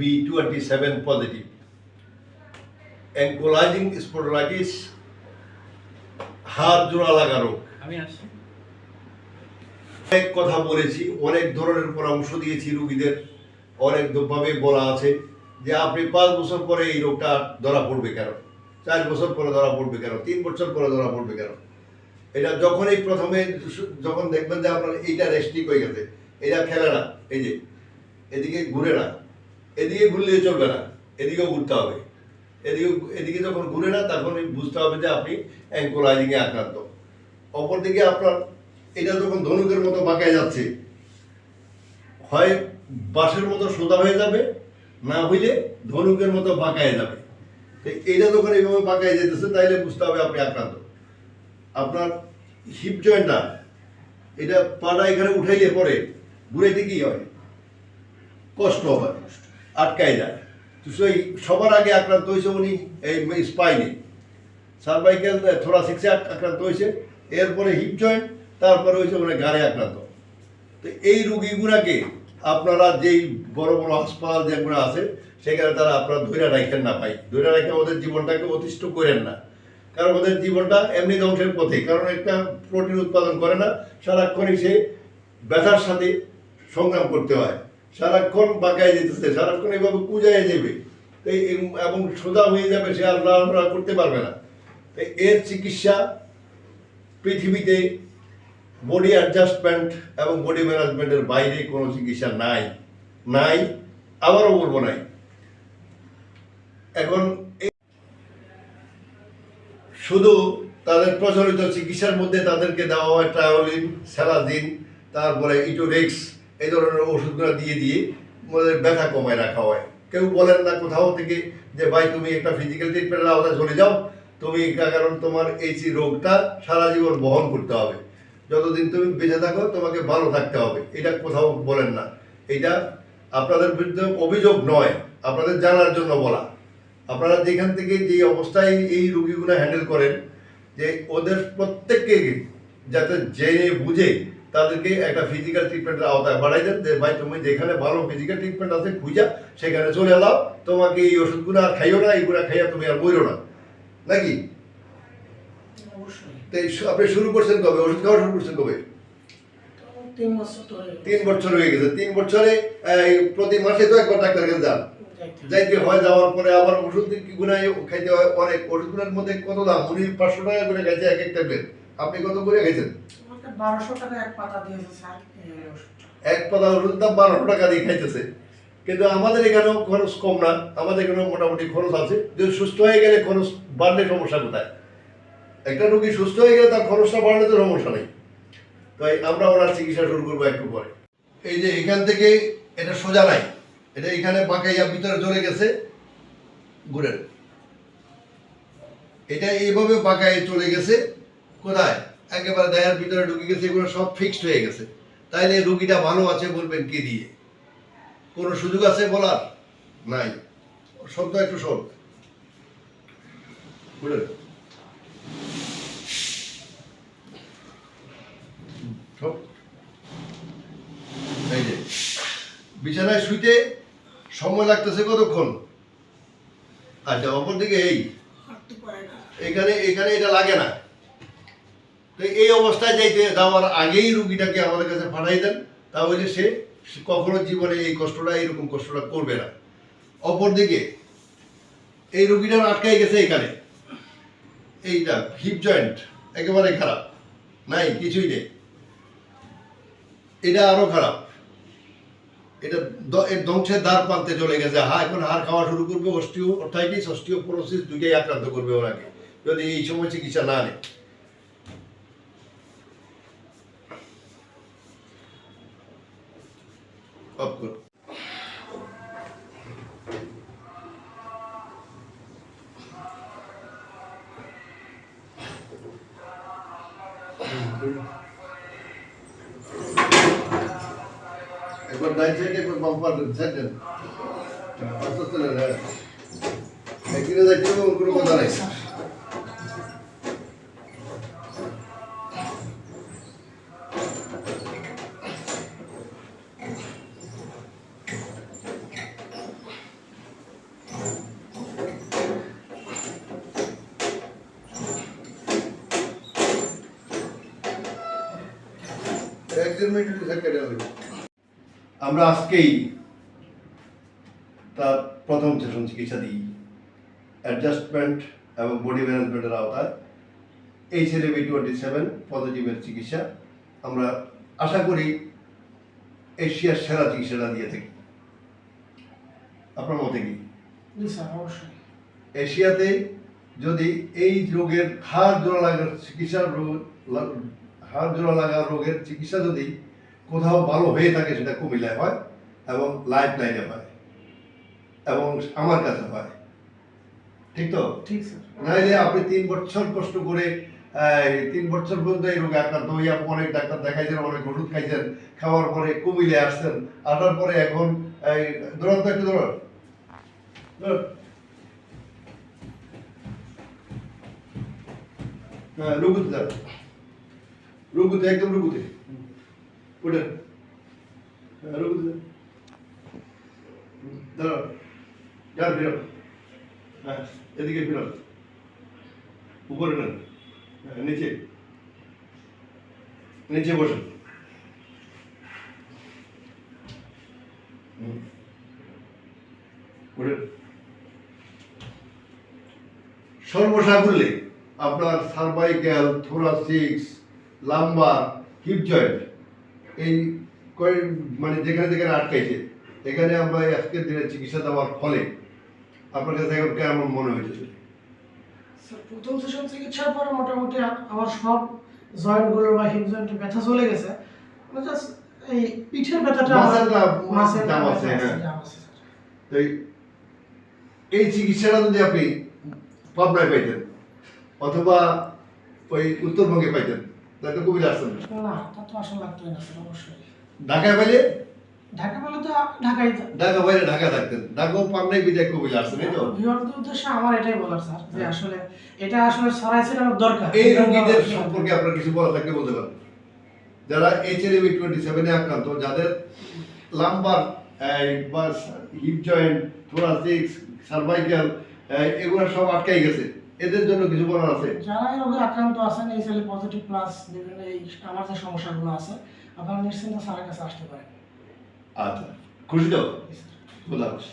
B twenty seven positive ankylosing spondylitis হাড় জোড়া লাগা রোগ আমি আসছি। অনেক কথা বলেছি অনেক ধরনের পরামর্শ দিয়েছি রুগীদের অনেক ভাবে বলা আছে যে আপনি পাঁচ বছর পরে এই রোগটা ধরা পড়বে কেন? চার বছর পরে ধরা পড়বে কেন? তিন বছর পরে ধরা পড়বে কেন? এটা যখনই প্রথমে যখন দেখবেন যে আপনার এইটা রেস্ট্রিক হয়ে গেছে এটা খেলে না এই যে এদিকে ঘুরে না। এদিকে ঘুরলে চলবে না, এদিকেও ঘুরতে হবে। এদিকে এদিকে যখন ঘুরে না, তখন বুঝতে হবে যে আপনি অ্যাঙ্কোলাইজিংয়ে আক্রান্ত। অপরদিকে আপনার, এটা যখন ধনুকের মতো বাঁকায় যাচ্ছে, হয় বাঁশের মতো সোজা হয়ে যাবে, না হইলে ধনুকের মতো বাঁকায় যাবে। তো এইটা যখন এইভাবে বাঁকায় যেতেছে, তাইলে বুঝতে হবে আপনি আক্রান্ত। আপনার হিপ জয়েন্টটা এটা পাটা এখানে উঠাইলে পরে ঘুরাইতে কি হয়? কষ্ট হয়। আটকায় যায় তো সেই সবার আগে আক্রান্ত হয়েছে উনি, এই স্পাইনে। সার্ভাইকেল থোরাসিক্সে আক্রান্ত হয়েছে। এরপরে হিপ জয়েন্ট, তারপরে হয়েছে মানে গাড়ে আক্রান্ত। তো এই রুগীগুলাকে আপনারা যেই বড় বড় হাসপাতাল যেগুলো আছে, সেখানে তারা আপনারা ধৈর্য রাখেন না পাই ধৈর্য রাখে ওদের জীবনটাকে অতিষ্ঠ করেন না। কারণ ওদের জীবনটা এমনি ধ্বংসের পথে। কারণ একটা প্রোটিন উৎপাদন করে না, সারাক্ষণই সে ব্যথার সাথে সংগ্রাম করতে হয়। সারাক্ষণ বাঁকায় যেতেছে সারাক্ষণ এভাবে পূজায় যাবে। তাই এবং সোজা হয়ে যাবে সে আর লড়াফড়া করতে পারবে না। তো এর চিকিৎসা পৃথিবীতে বডি অ্যাডজাস্টমেন্ট এবং বডি ম্যানেজমেন্টের বাইরে কোনো চিকিৎসা নাই। নাই, আবারও বলব নাই। এখন শুধু তাদের প্রচলিত চিকিৎসার মধ্যে তাদেরকে দেওয়া হয় ট্রায়োলিন স্যালাজিন তারপরে ইটোরেক্স এই ধরনের ওষুধগুলো দিয়ে দিয়ে ওদের ব্যথা কমায় রাখা হয় কেউ বলেন না কোথাও থেকে যে, ভাই, তুমি একটা ফিজিক্যাল ট্রিটমেন্টের আওতায় চলে যাও। তুমি কারণ তোমার এই রোগটা সারা জীবন বহন করতে হবে। যতদিন তুমি বেঁচে থাকো, তোমাকে ভালো থাকতে হবে। এটা কোথাও বলেন না। এটা আপনাদের বিরুদ্ধে অভিযোগ নয়। আপনাদের জানার জন্য বলা। আপনারা যেখান থেকে যে অবস্থায় এই রুগীগুলো হ্যান্ডেল করেন, যে ওদের প্রত্যেককে যাতে জেনে বুঝে তাদেরকে একটা ফিজিক্যাল ট্রিটমেন্টের আওতায় বাড়াই দেন। যে ভাই তুমি যেখানে ভালো ফিজিক্যাল ট্রিটমেন্ট আছে খুঁজা সেখানে চলে এলাও। তোমাকে এই ওষুধগুলো আর খাইও না এইগুলো খাইয়া তুমি আর বইরো না। নাকি? আপনি শুরু করছেন কবে? ওষুধ খাওয়া শুরু করছেন কবে? তিন বছর হয়ে গেছে। তিন বছরে প্রতি মাসে তো একবার ডাক্তার কাছে যান। যাইতে হয়। যাওয়ার পরে আবার ওষুধ কি গুনায় খাইতে হয়? অনেক। ওষুধগুলোর মধ্যে কত দাম? উনি পাঁচশো টাকা করে খাইছে এক এক ট্যাবলেট আপনি কত করে খাইছেন? এক পাতা দিয়েছে দাম বারোশো টাকা দিয়ে খাইতেছে। কিন্তু আমাদের এখানেও খরচ কম না, আমাদের এখানেও মোটামুটি খরচ আছে। যদি সুস্থ হয়ে গেলে খরচ বাড়লে সমস্যা কোথায়? একটা রোগী সুস্থ হয়ে গেলে তার খরচটা বাড়লে তো সমস্যা নেই। তাই আমরা ওনার চিকিৎসা শুরু করব একটু পরে। এই যে এখান থেকে এটা সোজা নাই এটা এখানে বাঁকাইয়া ভিতরে চলে গেছে। ঘুরেন। এটা এইভাবে বাঁকায় চলে গেছে। কোথায়? একেবারে দেহের ভিতরে ঢুকে গেছে এগুলো সব ফিক্সড হয়ে গেছে। তাইলে রুগীটা ভালো আছে বলবেন কি দিয়ে? কোনো সুযোগ আছে বলার? নাই। শব্দ একটু শোন। বুঝলেন শোন। এই যে বিছানায় শুইতে সময় লাগতেছে কতক্ষণ? আচ্ছা অপরদিকে এই। এখানে এখানে এটা লাগে না। তো এই অবস্থায় যাইতে যাওয়ার আগেই রুগীটাকে আমাদের কাছে পাঠাই দেন, তাহলে সে কখনো জীবনে এই কষ্টটা এইরকম কষ্টটা করবে না। অপরদিকে, এই রুগীটার আটকাই গেছে এখানে। এইটা হিপ জয়েন্ট একেবারে খারাপ। নাই, কিছুই নেই। এটা আরও খারাপ। এটা এর ধ্বংসের দ্বার প্রান্তে চলে গেছে। হা, এখন হাড় খাওয়া শুরু করবে অস্টিও অর্থাইটিস অস্টিওপোরোসিস দুইটাই আক্রান্ত করবে ওনাকে, যদি এই সময় চিকিৎসা না নেয়। অফ করো। একবার ডাইন সাইডে, একবার বাম পার সাইডে আস্তে আস্তে হ্যাঁ। একদিনে যাইতে কোনো কথা নাই আমরা আজকেই তার প্রথম সেশন চিকিৎসা দিই। অ্যাডজাস্টমেন্ট এবং বডি ম্যানেজমেন্টের আওতায়। এই ছেলে বি টোয়েন্টি সেভেন পজিটিভের চিকিৎসা। আমরা আশা করি এশিয়ার সেরা চিকিৎসাটা দিয়ে থাকি। আপনার মতে কি? এশিয়াতে যদি এই রোগের হাড় জোড়া লাগার চিকিৎসার রোগ হাড় জোড়া লাগা রোগের চিকিৎসা যদি কোথাও ভালো হয়ে থাকে সেটা কুমিল্লায় হয় এবং লাইফ লাইনে হয় এবং আমার কাছে হয়। ঠিক তো? ঠিক স্যার। নাইলে আপনি তিন বছর কষ্ট করে তিন বছর পর্যন্ত এই রোগে আক্রান্ত হইয়া অনেক ডাক্তার দেখাইছেন অনেক ওষুধ খাইছেন খাওয়ার পরে কুমিলে আসছেন আসার পরে এখন এই তো একটু দৌড়ান। হ্যাঁ রুগুতে রুগুতে একদম রুগুতে যান হুম, দাঁড়ান যান ফিরো হ্যাঁ এদিকে ফিরো উপরে নেন হ্যাঁ, নিচে। নিচে। উঠেন সর্বসাকুল্যে আপনার cervical thoracics lumbar hip joint এই মানে যেখানে যেখানে আটকাইছে এখানে আমরা আজকের দিনে চিকিৎসা দেওয়ার ফলে আপনার কাছে এখন কেমন মনে হয়েছে প্রথম সেশন চিকিৎসার পরে মোটামুটি আমার সব জয়েন্টগুলো বা হিপ জয়েন্টে ব্যথা চলে গেছে। মানে জাস্ট এই পিঠের ব্যথাটা মাসের জাম আছে, হ্যাঁ। তো এই- এই চিকিৎসাটা যদি আপনি পাবনায় পাইতেন অথবা ওই উত্তরবঙ্গে পাইতেন তাহলে তো কুমিল্লা না। না তা তো আসলে লাগতোই না স্যার অবশ্যই। ঢাকায় পাইলে? ঢাকা বলে তো ঢাকাই ঢাকা বাইরে ঢাকা থাকতেন। ঢাকাও পাবনায় বিদায় কুমিল্লা আসতেন এই তো? ভিউয়ারদের উদ্দেশ্যে আমার এটাই বলার স্যার যে আসলে এটা আসলে ছড়াইছে আমার দরকার। এই রোগীদের সম্পর্কে আপনার কিছু বলা থাকলে বলতে পারেন। যারা এইচএলএভি টোয়েন্টি সেভেনে আক্রান্ত যাদের লাম্বার বা হিপ জয়েন্ট থোরাসিক্স সার্ভাইকাল এগুলো সব আটকাই গেছে। এদের জন্য কিছু বলার আছে যারা এই রোগে আক্রান্ত আছেন এই সেলে পজিটিভ প্লাস বিভিন্ন এই আমার যে সমস্যাগুলো আছে আপনারা নিশ্চিন্ত স্যারের কাছে আসতে পারেন আচ্ছা খুশি তো। খোদা হাফেজ।